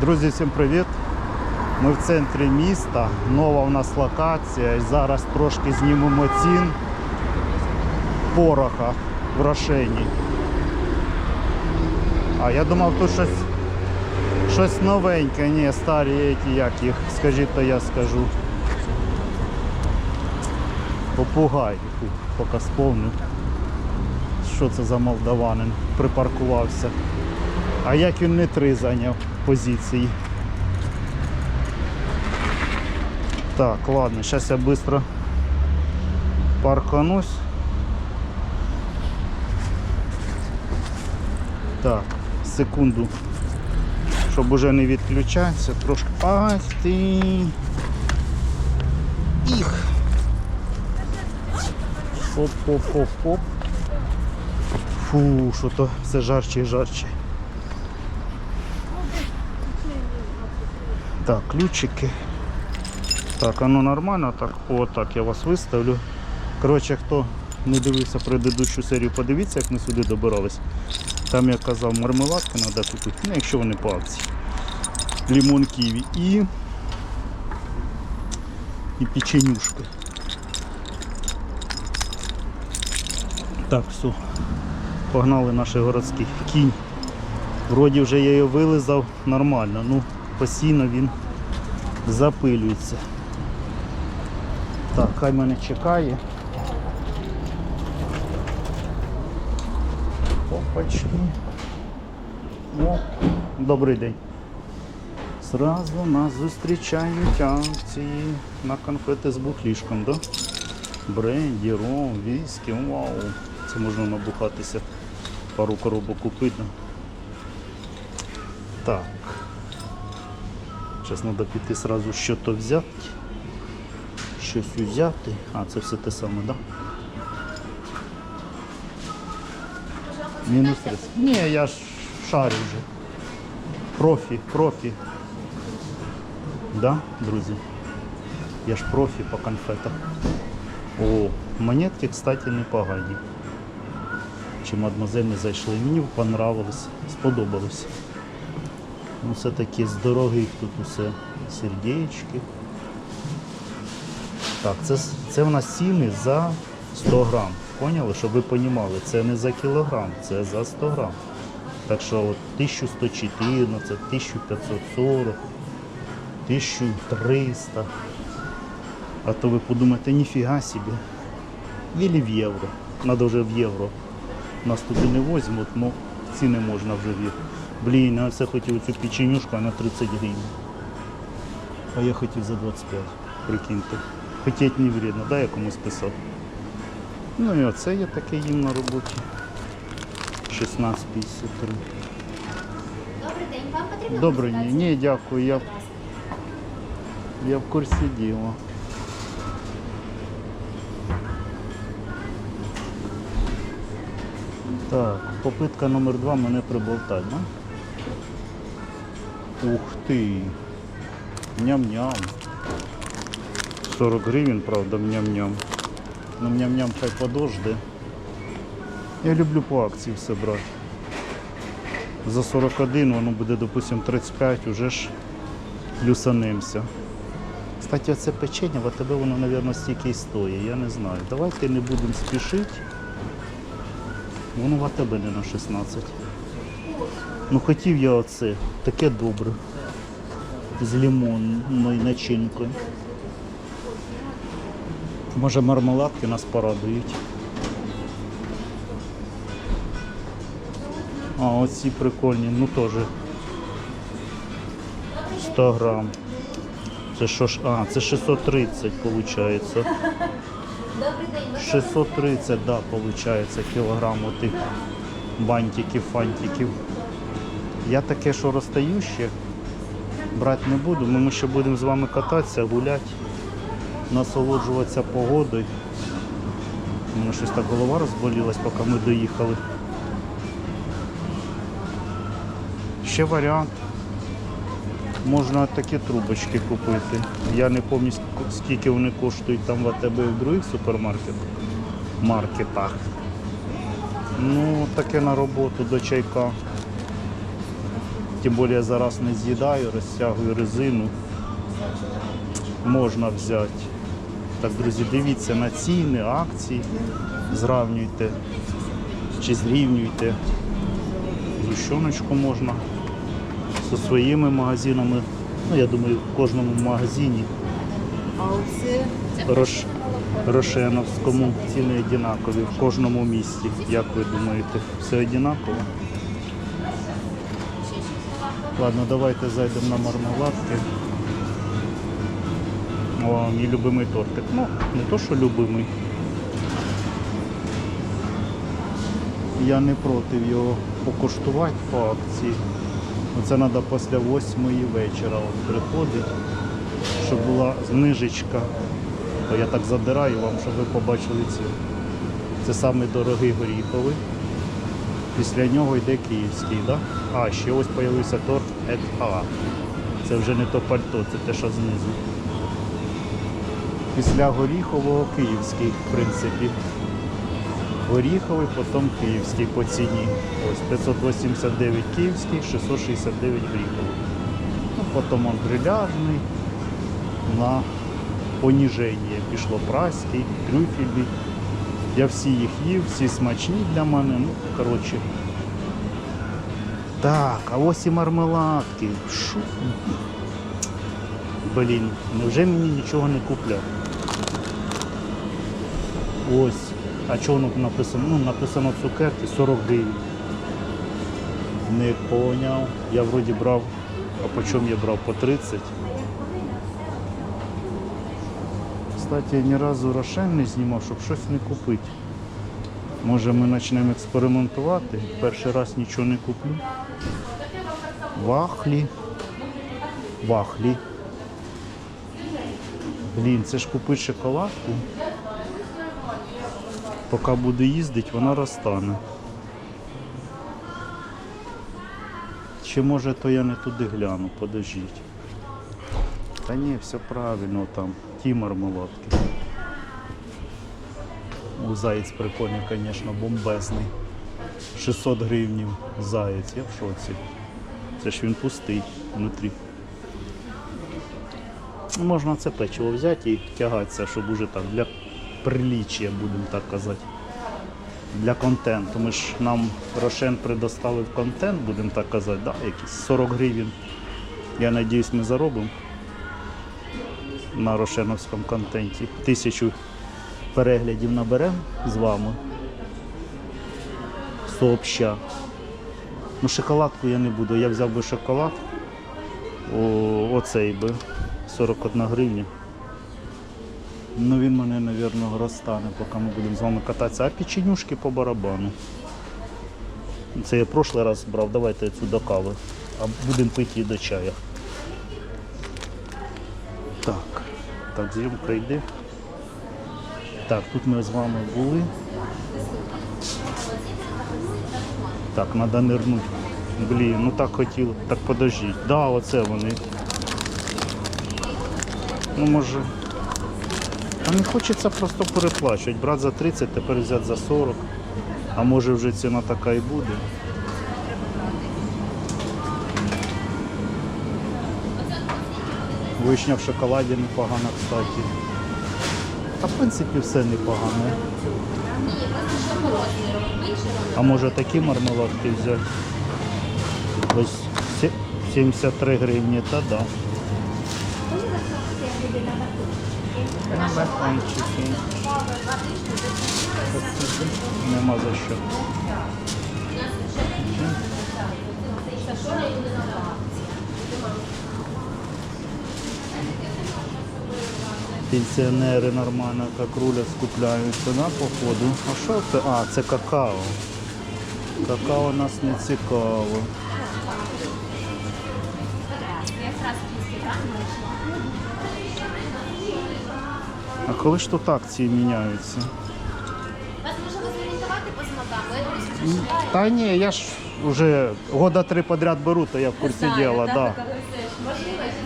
Друзі, всім привіт! Ми в центрі міста, нова у нас локація і зараз трошки знімемо цін пороха в Рошені. А я думав тут щось, щось новеньке, ні, старі ті, як їх, скажіть, то я скажу. Попугай, поки сповню. Що це за молдаванин припаркувався. А як він не три зайняв позиції? Так, ладно, зараз я швидко парканусь. Так, секунду. Щоб уже не відключатися, трошки. Ах ти. Їх. Оп-оп-оп-оп. Фу, що то все жарче і жарче. Так, ключики. Так, оно нормально, так, о, так я вас виставлю. Коротше, хто не дивився предыдущу серію, подивіться, як ми сюди добирались. Там я казав, мармеладки треба купити, ну якщо вони по акції. Лимон ківі і, і печенюшки. Так, все. Погнали наші городські. Кінь. Вроді вже я його вилизав нормально, ну постійно він запилюється. Так, хай мене чекає. Опачки. О, добрий день. Зразу нас зустрічають акції на конфети з бухлішком, да? Бренді, ром, віскі, вау. Це можна набухатися. Пару коробок купити. Так. Зараз треба піти сразу що-то взяти. Щось взяти. А, це все те саме, так? Да? Мінус 30. Ні, я ж шарю вже. Профі, профі. Да, друзі? Я ж профі по конфетах. О, монетки, кстати, непогані. Чи мадемуазель не зайшли. Мені понравилось, сподобалось. Ну, все таки з дорогих тут усе сердечки. Так, це, це в нас ціни за 100 грам. Поняли? Щоб ви розуміли, це не за кілограм, це за 100 грам. Так що от 1114, 1540, 1300. А то ви подумаєте, ніфіга собі. Ілі в євро. Надо вже в євро. Нас туди не возьмуть, але ціни можна вже в євро. Блін, я все хотів цю печенюшку, а на 30 гривень. А я хотів за 25, прикиньте. Хотіть не вредно, да, я комусь писав. Ну і оце є таке їм на роботі. 16,53. Добрий день, вам потрібна Добре, ні, ні, дякую, я, я в курсі діла. Так, попитка номер два мене приболтать, да? Ух ти. Ням-ням. 40 гривень, правда, ням-ням. Ну ням-ням хай подожде. Я люблю по акції все брати. За 41 воно буде, допустим, 35, уже ж плюсанемося. Кстати, оце печення, в АТБ воно, мабуть, стільки і стоїть, я не знаю. Давайте не будемо спішити. Воно в АТБ не на 16. Ну хотів я оце, таке добре. З лимонною начинкою. Може мармеладки нас порадують. А, оці прикольні, ну теж 100 грам. Це що ж, а, це 630 виходить. Добрий день, 630, да, виходить, кілограм отих бантиків, фантиків. Я таке, що розстаю ще, брати не буду, ми ще будемо з вами кататися, гуляти, насолоджуватися погодою. У мене щось так голова розболілась, поки ми доїхали. Ще варіант. Можна такі трубочки купити. Я не пам'ятаю, скільки вони коштують там в АТБ і в других супермаркетах. Маркетах. Ну, таке на роботу до чайка. Тим більше я зараз не з'їдаю, розтягую резину. Можна взяти. Так, друзі, дивіться на ціни, акції, зравнюйте чи зрівнюйте. Зущоночку можна зі своїми магазинами. Ну, я думаю, в кожному магазині Рош... Рошеновському ціни однакові в кожному місті. Як ви думаєте, все однаково? Ладно, давайте зайдемо на мармеладки. О, мій любимий тортик. Ну, не то, що любимий. Я не проти його покуштувати по акції. Оце треба після 8 вечора от приходить, щоб була знижечка. То я так задираю вам, щоб ви побачили ціну. Це самий дорогий горіховий. Після нього йде київський, да? А, ще ось з'явився торт Ет А. Це вже не то пальто, це те, що знизу. Після горіхового київський, в принципі. Горіховий, потім київський по ціні. Ось 589 київський, 669 горіховий. Ну, потім он гриляжний на поніження. Пішло праський, трюфельний. Я всі їх їв, всі смачні для мене. Ну, коротше. Так, а ось і мармеладки. Шу. Блін, невже мені нічого не купляв? Ось. А чого написано? Ну, написано цукерки 40 гривень. Не поняв. Я вроді брав, а по чому я брав? По 30. Кстати, я ні разу Рошен не знімав, щоб щось не купити. Може ми почнемо експериментувати. Перший раз нічого не куплю. Вахлі. Вахлі. Блін, це ж купити шоколадку. Поки буду їздити, вона розтане. Чи може то я не туди гляну, подождіть. Та ні, все правильно там. Ті мармеладки. У заєць прикольний, звісно, бомбезний. 600 гривнів заєць, я в шоці. Це ж він пустий внутрі. Ну, Можна це печиво взяти і тягатися, щоб уже так для приліччя, будемо так казати. Для контенту. Ми ж нам Рошен предоставив контент, будемо так казати, да, якісь 40 гривень. Я сподіваюся, ми заробимо на рошеновському контенті. Тисячу переглядів наберемо з вами. Сообща. Ну, шоколадку я не буду. Я взяв би шоколад. О, оцей би 41 гривня. Ну він мене, мабуть, розтане, поки ми будемо з вами кататися. А печенюшки по барабану. Це я прошлий раз брав, давайте цю до кави. А будемо пити її до чаю. Так, так, зйомка йде. Так, тут ми з вами були. Так, треба нирнути. Блін, ну так хотіли. Так подождіть. Да, оце вони. Ну може. А не хочеться просто переплачувати. Брати за 30, тепер взяти за 40. А може вже ціна така і буде. Вишня в шоколаді непогана, кстати. Та в принципі все непогано. А може такі мармеладки взяти? Ось 73 гривні, та да. Нема за що. Пенсіонери нормально як руля скупляються, да, походу. А що це? А, це какао. Какао нас не цікаво. А коли ж тут акції міняються? Вас можемо зорієнтувати по Та ні, я ж вже года три подряд беру, то я в курсі діла. Да.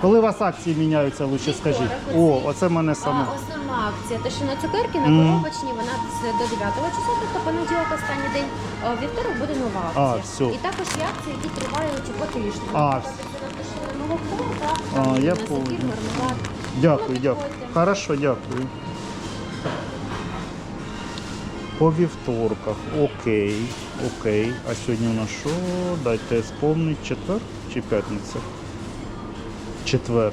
Коли у вас акції міняються, лучше скажіть. О, оце мене саме. А, основна акція. Те, що на цукерки, на Мгм. коробочні, вона з до 9 числа, тобто понеділок останній день. А Вівторок буде нова А, акція. всьо. І також є акції, які тривають по тижню. А, Наприклад, молоко, так, А, там я на зефір, понял. мармелад. Дякую, Ну, дякую. підходьте. Хорошо, дякую. По вівторках. Окей, окей. А сьогодні у нас що? Дайте спомнити, четвер чи п'ятниця? Четвер.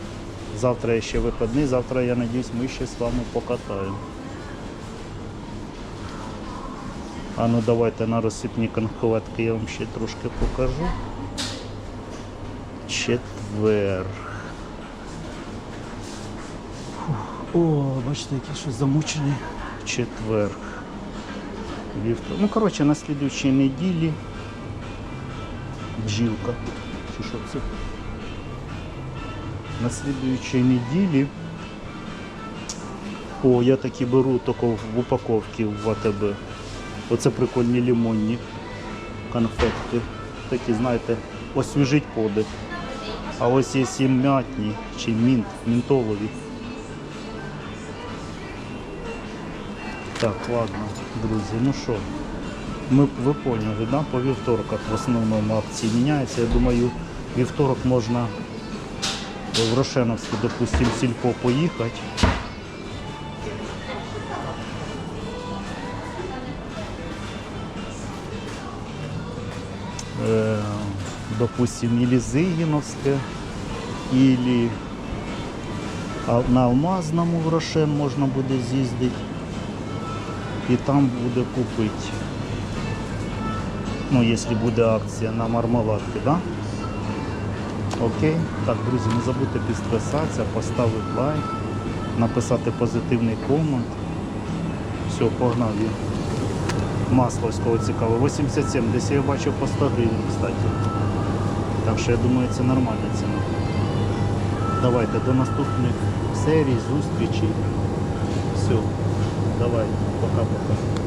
Завтра я ще вихідний, завтра, я надіюсь, ми ще з вами покатаємо. А ну давайте на розсипні конхветки я вам ще трошки покажу. Четвер. О, бачите, який щось замучений. Четвер. Вівтор. Ну, коротше, на слідуючій неділі. Бджілка. Чи що це? На слідуючій неділі. О, я такі беру тільки в упаковці в АТБ. Оце прикольні лимонні конфетки. Такі, знаєте, освіжить подих. А ось є і м'ятні чи мінт, мінтолові. Так, ладно, друзі, ну що, ми ви поняли, да? по вівторках в основному акції міняються. Я думаю, вівторок можна в Рошеновську, допустим, сільпо поїхати. Е, допустим, или Зигиновське, или на Алмазному в Рошен можна буде з'їздити і там буде купити. Ну, якщо буде акція на мармеладки, да? Окей. Так, друзі, не забудьте підписатися, поставити лайк, написати позитивний комент. Все, погнав я. Масло ось кого цікаво. 87, десь я бачив по 100 гривень, кстати. Так що я думаю, це нормальна ціна. Давайте до наступних серій, зустрічей. Все. Давай, пока-пока.